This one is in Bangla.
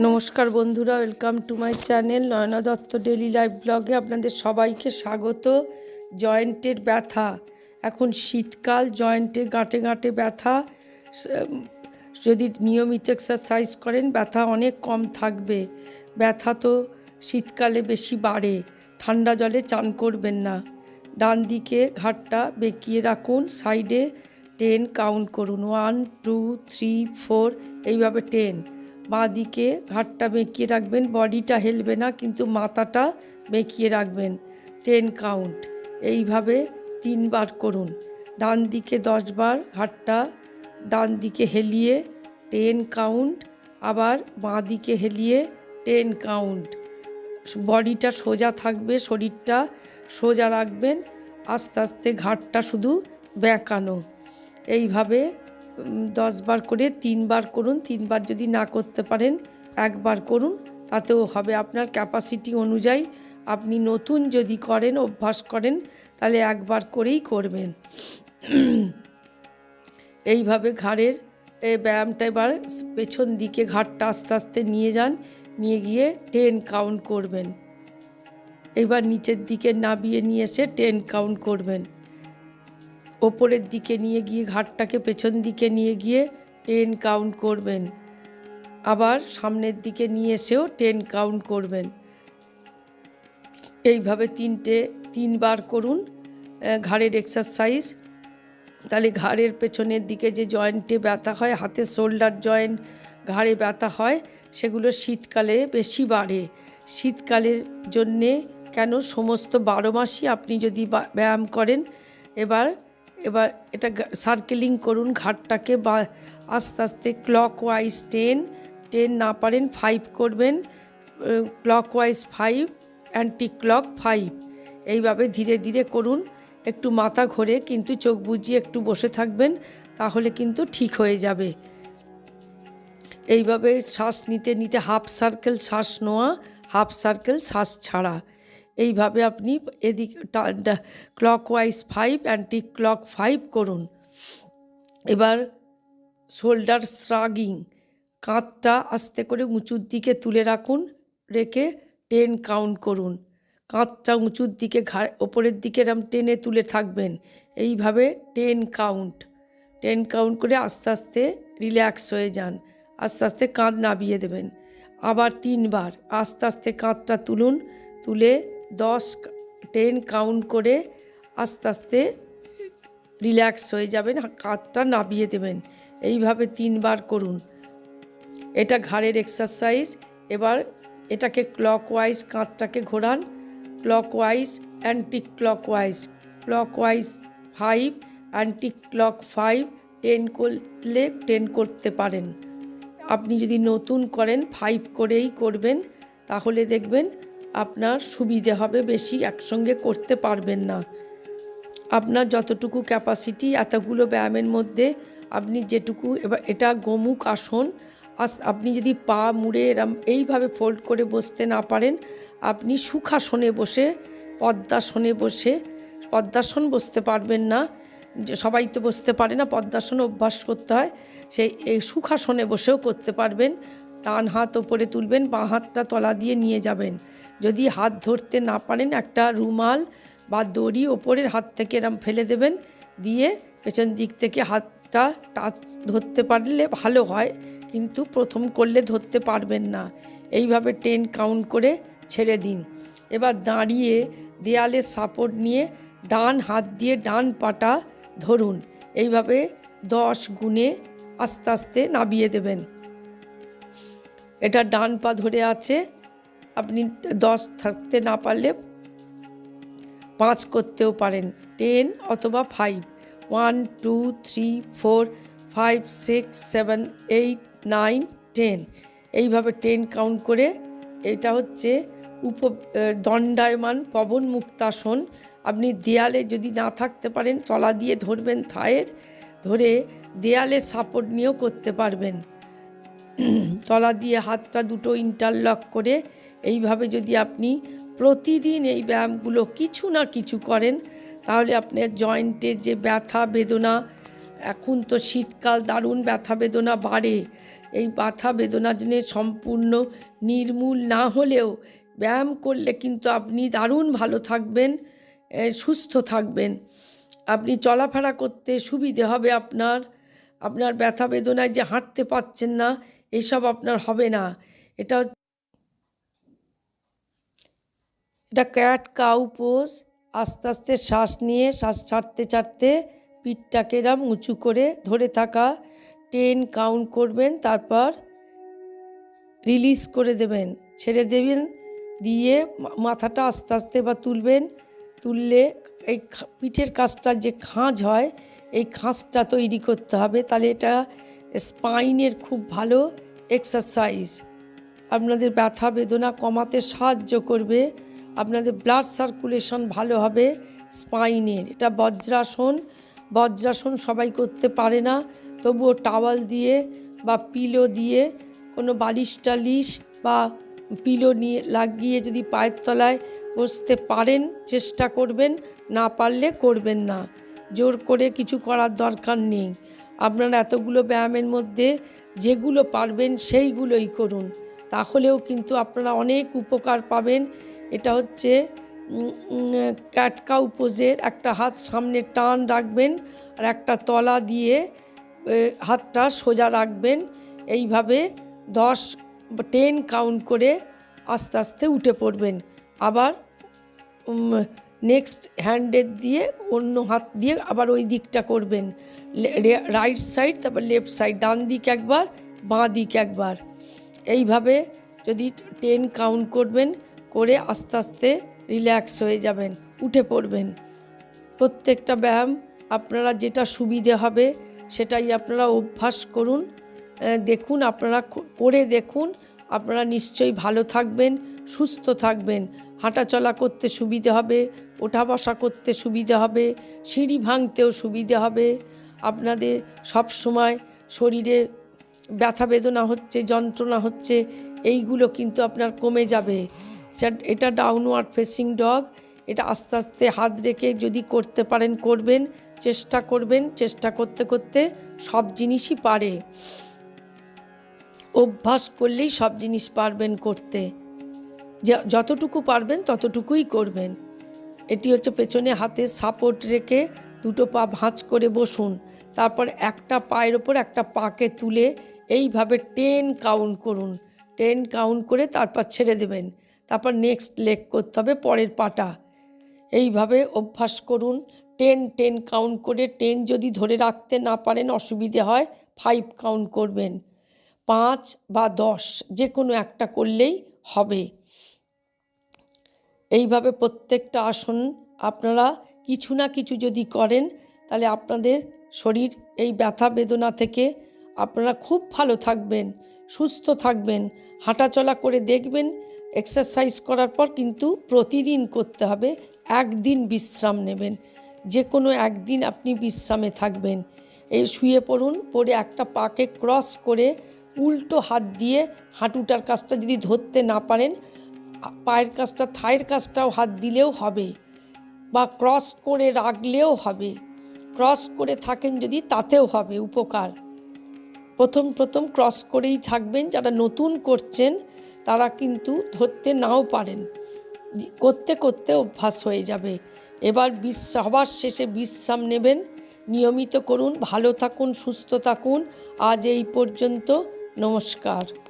নমস্কার বন্ধুরা welcome to my channel Nayana Dutta daily life ব্লগে আপনাদের সবাইকে স্বাগত। জয়েন্টের ব্যথা, এখন শীতকাল, জয়েন্টের গাঁটে গাঁটে ব্যথা যদি নিয়মিত এক্সারসাইজ করেন, ব্যথা অনেক কম থাকবে। ব্যথা তো শীতকালে বেশি বাড়ে, ঠান্ডা জলে চান করবেন না। ডান দিকে ঘাটটা বেঁকিয়ে রাখুন সাইডে টেন কাউন্ট করুন ওয়ান টু থ্রি ফোর এইভাবে টেন বাঁ দিকে ঘাটটা বেঁকিয়ে রাখবেন, বডিটা হেলবে না, কিন্তু মাথাটা বেঁকিয়ে রাখবেন। টেন কাউন্ট এইভাবে তিনবার করুন। ডান দিকে দশবার ঘাটটা ডান দিকে হেলিয়ে টেন কাউন্ট আবার বাঁ দিকে হেলিয়ে টেন কাউন্ট বডিটা সোজা থাকবে, শরীরটা সোজা রাখবেন, আস্তে আস্তে ঘাটটা শুধু বেঁকানো। এইভাবে দশবার করে তিনবার করুন, তিনবার যদি না করতে পারেন, একবার করুন, তাতেও হবে। আপনার ক্যাপাসিটি অনুযায়ী আপনি নতুন যদি করেন, অভ্যাস করেন, তাহলে একবার করেই করবেন। এইভাবে ঘাড়ের, এ ব্যায়ামটা এবার পেছন দিকে ঘাটটা আস্তে আস্তে নিয়ে যান, নিয়ে গিয়ে টেন কাউন্ট করবেন। এবার নিচের দিকে নাবিয়ে নিয়ে এসে টেন কাউন্ট করবেন। ওপরের দিকে নিয়ে গিয়ে ঘাটটাকে পেছন দিকে নিয়ে গিয়ে টেন কাউন্ট করবেন। আবার সামনের দিকে নিয়ে এসেও টেন কাউন্ট করবেন। এইভাবে তিনটে, তিনবার করুন ঘাড়ের এক্সারসাইজ তাহলে ঘাড়ের পেছনের দিকে যে জয়েন্টে ব্যথা হয়, হাতের শোল্ডার জয়েন্ট ঘাড়ে ব্যথা হয়, সেগুলো শীতকালে বেশি বাড়ে। শীতকালের জন্যে কেন? সমস্ত বারো মাসই আপনি যদি ব্যায়াম করেন, এবার এবার এটা সার্কেলিং করুন ঘাটটাকে বা আস্তে আস্তে ক্লক ওয়াইজ টেন টেন না পারেন ফাইভ করবেন clockwise five anti clock five এইভাবে ধীরে ধীরে করুন, একটু মাথা ঘোরে, কিন্তু চোখ বুজিয়ে একটু বসে থাকবেন, তাহলে কিন্তু ঠিক হয়ে যাবে। এইভাবে শ্বাস নিতে নিতে হাফ সার্কেল শ্বাস নেওয়া হাফ সার্কেল শ্বাস ছাড়া। এইভাবে আপনি এদিক clockwise five anti clock five করুন। এবার শোল্ডার শ্রাগিং কাঁধটা আস্তে করে উঁচুর দিকে তুলে রাখুন, রেখে টেন কাউন্ট করুন। কাঁধটা উঁচুর দিকে ঘাড় ওপরের দিকে এরম টেনে তুলে থাকবেন। এইভাবে টেন কাউন্ট টেন কাউন্ট করে আস্তে আস্তে রিল্যাক্স হয়ে যান। আস্তে আস্তে কাঁধ নাবিয়ে দেবেন। আবার তিনবার আস্তে আস্তে কাঁধটা তুলুন, তুলে দশ টেন কাউন্ট করে আস্তে আস্তে রিল্যাক্স হয়ে যাবেন কাঁধটা নাবিয়ে দেবেন। এইভাবে তিনবার করুন। এটা ঘাড়ের এক্সারসাইজ এবার এটাকে ক্লক ওয়াইজ কাঁধটাকে ঘোরান। Clockwise anticlockwise clockwise five anticlockwise five ten করলে টেন করতে পারেন। আপনি যদি নতুন করেন ফাইভ করেই করবেন, তাহলে দেখবেন আপনার সুবিধে হবে বেশি, একসঙ্গে করতে পারবেন না। আপনার যতটুকু ক্যাপাসিটি এতগুলো ব্যায়ামের মধ্যে আপনি যেটুকু এবার এটা গোমুখ আসন, আস আপনি যদি পা মুড়ে এরম এইভাবে ফোল্ড করে বসতে না পারেন, আপনি সুখাসনে বসে, পদ্মাসনে বসে, পদ্মাসন বসতে পারবেন না। সবাই তো বসতে পারে না, পদ্মাসন অভ্যাস করতে হয়, সেই এই সুখাসনে বসেও করতে পারবেন। ডান হাত ওপরে তুলবেন, বাঁ হাতটা তলা দিয়ে নিয়ে যাবেন। যদি হাত ধরতে না পারেন, একটা রুমাল বা দড়ি ওপরের হাত থেকে এরম ফেলে দেবেন, দিয়ে পেছন দিক থেকে হাতটা টাচ ধরতে পারলে ভালো হয়, কিন্তু প্রথম করলে ধরতে পারবেন না। এইভাবে টেন কাউন্ট করে ছেড়ে দিন। এবার দাঁড়িয়ে দেয়ালের সাপোর্ট নিয়ে ডান হাত দিয়ে ডান পাটা ধরুন। এইভাবে দশ গুণে আস্তে আস্তে নাবিয়ে দেবেন। এটা ডান পা ধরে আছে। আপনি দশ থাকতে না পারলে পাঁচ করতেও পারেন। টেন অথবা five. One, two, three, four, five, six, seven, eight, nine, ten. এইভাবে টেন কাউন্ট করে এটা হচ্ছে উপ দণ্ডায়মান পবন মুক্তাসন। আপনি দেয়ালে যদি না থাকতে পারেন, তলা দিয়ে ধরবেন, থায়ের ধরে দেয়ালে সাপোর্ট নিয়েও করতে পারবেন। তলা দিয়ে হাতটা দুটো ইন্টারলক করে এইভাবে যদি আপনি প্রতিদিন এই ব্যায়ামগুলো কিছু না কিছু করেন, তাহলে আপনার জয়েন্টের যে ব্যথা বেদনা, এখন তো শীতকাল, দারুণ ব্যথা বেদনা বাড়ে। এই ব্যথা বেদনা জন্য সম্পূর্ণ নির্মূল না হলেও ব্যায়াম করলে কিন্তু আপনি দারুণ ভালো থাকবেন সুস্থ থাকবেন। আপনি চলাফেরা করতে সুবিধে হবে আপনার। আপনার ব্যথা বেদনায় যে হাঁটতে পারছেন না এসব আপনার হবে না। এটা এটা ক্যাট, কাউ, পোজ, আস্তে আস্তে শ্বাস নিয়ে, শ্বাস ছাড়তে ছাড়তে পিঠটাকে এরম উঁচু করে ধরে থাকা। টেন, কাউন্ট করবেন, তারপর রিলিজ করে দেবেন। ছেড়ে দেবেন, দিয়ে মাথাটা আস্তে আস্তে বা তুলবেন। তুললে এই পিঠের কাজটা যে খাঁজ হয়, এই খাঁজটা তৈরি করতে হবে। তাহলে এটা স্পাইনের খুব ভালো এক্সারসাইজ আপনাদের ব্যথা বেদনা কমাতে সাহায্য করবে। আপনাদের ব্লাড সার্কুলেশন ভালো হবে স্পাইনের। এটা বজ্রাসন। বজ্রাসন সবাই করতে পারে না। তবুও টাওয়াল দিয়ে বা পিলো দিয়ে কোনো বালিশ টালিশ বা পিলো নিয়ে লাগিয়ে যদি পায়ের তলায় বসতে পারেন, চেষ্টা করবেন, না পারলে করবেন না। জোর করে কিছু করার দরকার নেই। আপনারা এতগুলো ব্যায়ামের মধ্যে যেগুলো পারবেন সেইগুলোই করুন। তাহলেও কিন্তু আপনারা অনেক উপকার পাবেন। এটা হচ্ছে ক্যাটকাউ পোজের একটা হাত সামনে টান রাখবেন আর একটা তলা দিয়ে হাতটা সোজা রাখবেন। এইভাবে দশ টেন কাউন্ট করে আস্তে আস্তে উঠে পড়বেন। আবার নেক্সট হ্যান্ডের দিয়ে অন্য হাত দিয়ে আবার ওই দিকটা করবেন। রাইট সাইড তারপর লেফট সাইড ডান দিক একবার, বাঁ দিক একবার। এইভাবে যদি টেন কাউন্ট করবেন, করে আস্তে আস্তে রিল্যাক্স হয়ে যাবেন, উঠে পড়বেন। প্রত্যেকটা ব্যায়াম আপনারা যেটা সুবিধে হবে, সেটাই আপনারা অভ্যাস করুন। দেখুন, আপনারা করে দেখুন, আপনারা নিশ্চয়ই ভালো থাকবেন, সুস্থ থাকবেন। হাঁটাচলা করতে সুবিধে হবে, ওঠা বসা করতে সুবিধে হবে, সিঁড়ি ভাঙতেও সুবিধে হবে। আপনাদের সব সময় শরীরে ব্যথা বেদনা হচ্ছে, যন্ত্রণা হচ্ছে, এইগুলো কিন্তু আপনার কমে যাবে। এটা- ডাউনওয়ার্ড ফেসিং ডগ এটা আস্তে আস্তে হাত রেখে যদি করতে পারেন, করবেন, চেষ্টা করবেন, চেষ্টা করতে করতে সব জিনিসই পারে। অভ্যাস করলেই সব জিনিস পারবেন করতে। যতটুকু পারবেন ততটুকুই করবেন। এটি হচ্ছে পেছনে হাতে সাপোর্ট রেখে দুটো পা ভাঁজ করে বসুন। তারপর একটা পায়ের ওপর একটা পাকে তুলে এইভাবে টেন কাউন্ট করুন। টেন কাউন্ট করে তারপর ছেড়ে দেবেন। তারপর নেক্সট লেগ করতে হবে পরের পাটা। এইভাবে অভ্যাস করুন। টেন টেন কাউন্ট করে টেন যদি ধরে রাখতে না পারেন অসুবিধে হয় ফাইভ কাউন্ট করবেন। পাঁচ বা দশ যে কোনো একটা করলেই হবে। এইভাবে প্রত্যেকটা আসন আপনারা কিছু না কিছু যদি করেন, তাহলে আপনাদের শরীর এই ব্যথা বেদনা থেকে আপনারা খুব ভালো থাকবেন, সুস্থ থাকবেন। হাঁটাচলা করে দেখবেন এক্সারসাইজ করার পর কিন্তু প্রতিদিন করতে হবে, একদিন বিশ্রাম নেবেন। যে কোনো একদিন আপনি বিশ্রামে থাকবেন। এই শুয়ে পড়ুন পরে একটা পাকে ক্রস করে উল্টো হাত দিয়ে হাঁটুটার কাজটা যদি ধরতে না পারেন, পায়ের কাজটা, থায়ের কাজটাও হাত দিলেও হবে বা ক্রস করে রাখলেও হবে। ক্রস করে থাকেন যদি, তাতেও হবে উপকার। প্রথম প্রথম ক্রস করেই থাকবেন, যারা নতুন করছেন, তারা কিন্তু ধরতে নাও পারেন। করতে করতে অভ্যাস হয়ে যাবে। এবার বিশ্রাম সবার শেষে বিশ্রাম নেবেন। নিয়মিত করুন, ভালো থাকুন, সুস্থ থাকুন। আজ এই পর্যন্ত, নমস্কার।